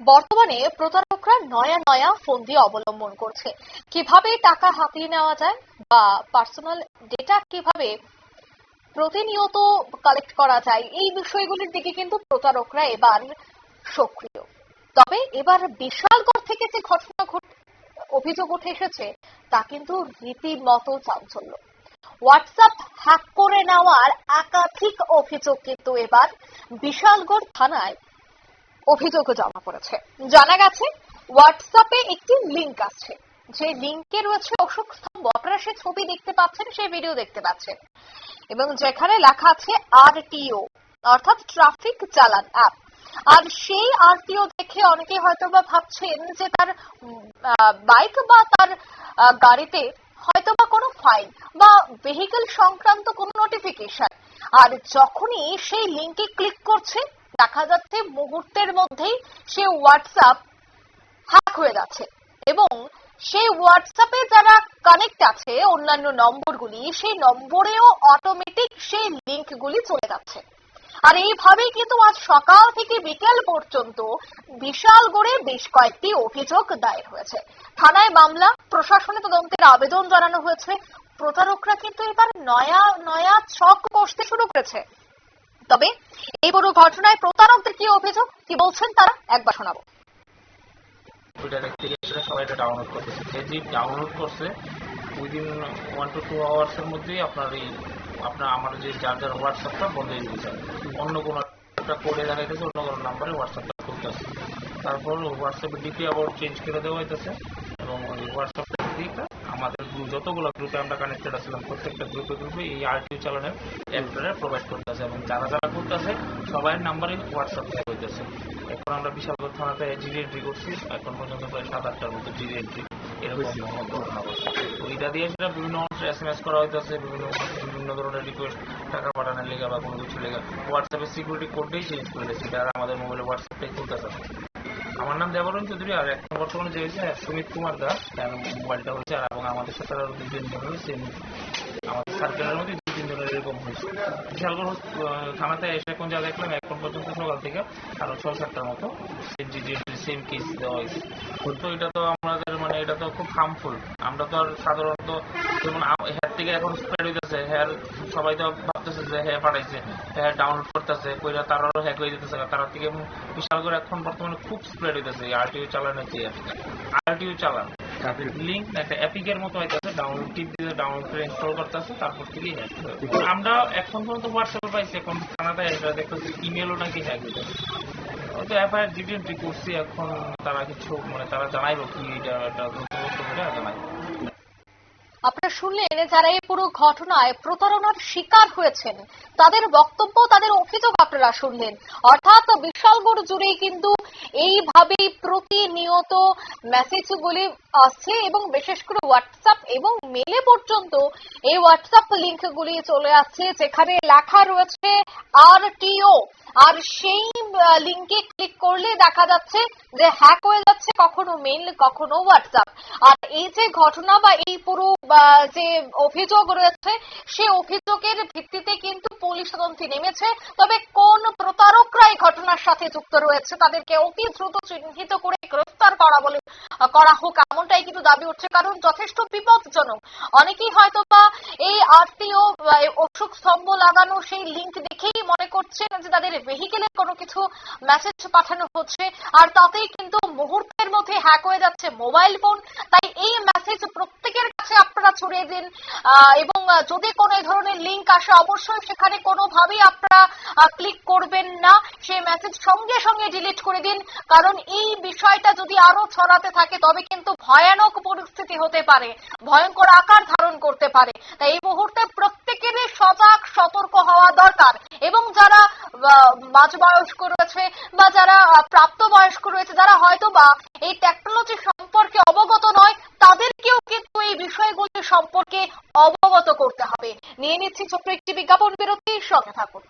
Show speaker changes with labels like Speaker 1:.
Speaker 1: বর্তমানে প্রতারকরা নয়া নয়া ফন্দি অবলম্বন করছে। কীভাবে টাকা হাতিয়ে নেওয়া যায় বা পার্সোনাল ডেটা কীভাবে প্রতিনিয়ত কালেক্ট করা যায়, এই বিষয়গুলির দিকে কিন্তু প্রতারকরা এবার সক্রিয়। তবে এবার বিশালগড় থেকে যে ঘটনা ঘট, অভিযোগ উঠে এসেছে, তা কিন্তু রীতিমতো চাঞ্চল্য। হোয়াটসঅ্যাপ হ্যাক করে নেওয়ার একাধিক অভিযোগ কিন্তু এবার বিশালগড় থানায় অভিযোগ জমা পড়েছে। জানা গেছে হোয়াটসঅ্যাপে একটি লিংক আছে। যে লিংকে রয়েছে অশোক স্তম্ভ। আপনারা সে ছবি দেখতে পাচ্ছেন, সেই ভিডিও দেখতে পাচ্ছেন। এবং যেখানে লেখা আছে আরটিও অর্থাৎ ট্রাফিক চালান অ্যাপ আর সেই আরটিও দেখে অনেকে হয়তো বা ভাবছেন যে তার বাইক বা তার গাড়িতে হয়তো বা কোনো ফাইল বা ভেহিকেল সংক্রান্ত কোনো নোটিফিকেশন আর যখনই সেই লিংকে ক্লিক করছে দেখা যাচ্ছে মুহূর্তের মধ্যেই সে হোয়াটসঅ্যাপ হ্যাক হয়ে যাচ্ছে এবং সেই হোয়াটসঅ্যাপে যারা কানেক্ট আছে, অন্যান্য নম্বরগুলি, সেই নম্বরেও অটোমেটিক সেই লিংকগুলি চলে যাচ্ছে। আর এইভাবেই কিন্তু আজ সকাল থেকে বিকেল পর্যন্ত বিশালগড়ে বেশ কয়েকটি অভিযোগ দায়ের হয়েছে। থানায় মামলা, প্রশাসনে তদন্তের আবেদন জানানো হয়েছে। প্রতারকরা কিন্তু এবার নয়া নয়া ছক কষতে শুরু করেছে। তবে এই বড় ঘটনায় প্রতারকদের কি অভিযোগ? কি বলছেন তারা? একবার শোনাবো।
Speaker 2: দেখতে গিয়ে সেটা সবাই এটা ডাউনলোড করতেছে। যে যে ডাউনলোড করছে উইদিন ওয়ান টু টু আওয়ার্সের মধ্যেই আপনার এই, আপনার আমার যে যার যার হোয়াটসঅ্যাপটা বন্ধ হয়ে যেতে অন্য কোনো একটা কোডে দেখাইতেছে, অন্য কোনো নাম্বারে হোয়াটসঅ্যাপটা খুলতেছে। তারপর হোয়াটসঅ্যাপের ডিপি আবার চেঞ্জ করে দেওয়া হইতেছে। এবং হোয়াটসঅ্যাপটা আমাদের গ্রুপ যতগুলো গ্রুপে আমরা কানেক্টেড আছিলাম প্রত্যেকটা গ্রুপে গ্রুপে এই আরটিও চালানোর অ্যাপটা প্রোভাইড করতেছে এবং যারা যারা করতেছে সবার নাম্বারে হোয়াটসঅ্যাপ দেওয়া হইতেছে এখন আমরা বিশালগড় থানাতে জিডি এন্ট্রি করছি এখন পর্যন্ত প্রায় সাত আটটার মতো জিডি এন্ট্রি এরকম ঘটনা তো এটা দিয়ে সেটা বিভিন্ন এস এম এস করা হইতেছে বিভিন্ন বিভিন্ন ধরনের রিকোয়েস্ট টাকা পাঠানোর লেগে বা কোনো কিছু লেগে। হোয়াটসঅ্যাপের সিকিউরিটি কোডটাই চেঞ্জ করে দিয়েছে। এটা আর আমাদের মোবাইলে হোয়াটসঅ্যাপটাই খুলতেছে। আমার নাম দেবরণ চৌধুরী, আর এখন বর্তমানে যে হয়েছে, সুমিত কুমার দাস, তার মোবাইলটা হয়েছে, আর এবং আমাদের সাথে আরও দুজন তিনজন হয়েছে আমাদের সার্কেলের মধ্যে তিন তিনজনের এরকম হয়েছে। বিশালগড় থানাতে এসে এখন যা দেখলাম, এখন পর্যন্ত সকাল থেকে আরও ছয় সাতটার মতো সেম কেস দেওয়া হয়েছে। তো এটা তো আমাদের মানে এটা তো খুব হার্মফুল আমরা তো আর সাধারণত যেমন হেয়ার থেকে এখন স্প্রেড হইতেছে হেয়ার সবাই তো ভাবতেছে যে হ্যাঁ পাঠাইছে হ্যাঁ ডাউনলোড করতেছে কইরা তারারও হ্যাক হয়ে যেতেছে। তারা থেকে বিশাল করে এখন বর্তমানে খুব স্প্রেড হইতেছে আরটিও চালানোর যে আরটিও চালান লিঙ্ক একটা এপিকের মতো হইতেছে ডাউনলোড টিপ দিয়ে ডাউনলোড করে ইনস্টল করতেছে তারপর থেকে হ্যাক আমরা এখন পর্যন্ত হোয়াটসঅ্যাপে পাইছি এখন থানাতে এটা দেখতেছি ইমেলও নাকি হ্যাক হইতেছে। তো এফআইআর ডিডি এন্ট্রি করছি, এখন তারা কিছু মানে তারা জানাইবো কি
Speaker 1: আপনারা শুনলেন, যারা এই পুরো ঘটনায় প্রতারণার শিকার হয়েছেন, তাদের বক্তব্য, তাদের অভিযোগ আপনারা শুনলেন। অর্থাৎ বিশালগড় জুড়েই কিন্তু এইভাবেই প্রতিনিয়ত মেসেজগুলি আসছে এবং বিশেষ করে হোয়াটসঅ্যাপ এবং মেলে পর্যন্ত এই হোয়াটসঅ্যাপ লিঙ্কগুলি চলে আসছে, যেখানে লেখা রয়েছে আরটিও আর সেই লিঙ্কে ক্লিক করলে দেখা যাচ্ছে যে হ্যাক হয়ে যাচ্ছে কখনো মেইল কখনো হোয়াটসঅ্যাপ আর এই যে ঘটনা বা এই পুরো যে অভিযোগ রয়েছে, সে অভিযোগের ভিত্তিতে কিন্তু পুলিশ তদন্তে নেমেছে। তবে কোন প্রতারকরা এই ঘটনার সাথে যুক্ত রয়েছে, তাদেরকে অতি দ্রুত চিহ্নিত করে গ্রেফতার করা বলে করা হোক এমনটাই কিন্তু দাবি উঠছে। কারণ যথেষ্ট বিপদজনক অনেকেই হয়তো বা এই আরটিও অশোক স্তম্ভ লাগানো সেই লিঙ্ক দেখেই মনে করছেন যে তাদের ভেহিকেলে কোনো কিছু মেসেজ পাঠানো হচ্ছে। আর তাতেই কিন্তু মুহূর্তের মধ্যে হ্যাক হয়ে যাচ্ছে মোবাইল ফোন তাই এই মেসেজ প্রত্যেকের কাছে আপনারা ছড়িয়ে দিন। এবং যদি কোনো ধরনের লিঙ্ক আসে, অবশ্যই সেখানে কোনোভাবেই আপনারা ক্লিক করবেন না। সেই মেসেজ সঙ্গে সঙ্গে ডিলিট করে দিন। কারণ এই বিষয়টা যদি আরও ছড়াতে থাকে তবে কিন্তু ভয়ানক পরিস্থিতি হতে পারে। ভয়ঙ্কর আকার ধারণ করতে পারে। তাই এই মুহূর্তে প্রত্যেকেরই সজাগ সতর্ক হওয়া দরকার। এবং যারা আহ, মাঝবয়স্ক রয়েছে বা যারা প্রাপ্তবয়স্ক রয়েছে যারা হয়তো বা এই টেকনোলজি সম্পর্কে অবগত নয় তাদেরকেও কিন্তু এই বিষয়গুলি সম্পর্কে অবগত করতে হবে। নিয়ে নিচ্ছি ছোট্ট একটি বিজ্ঞাপন বিরতির সঙ্গে থাকুন।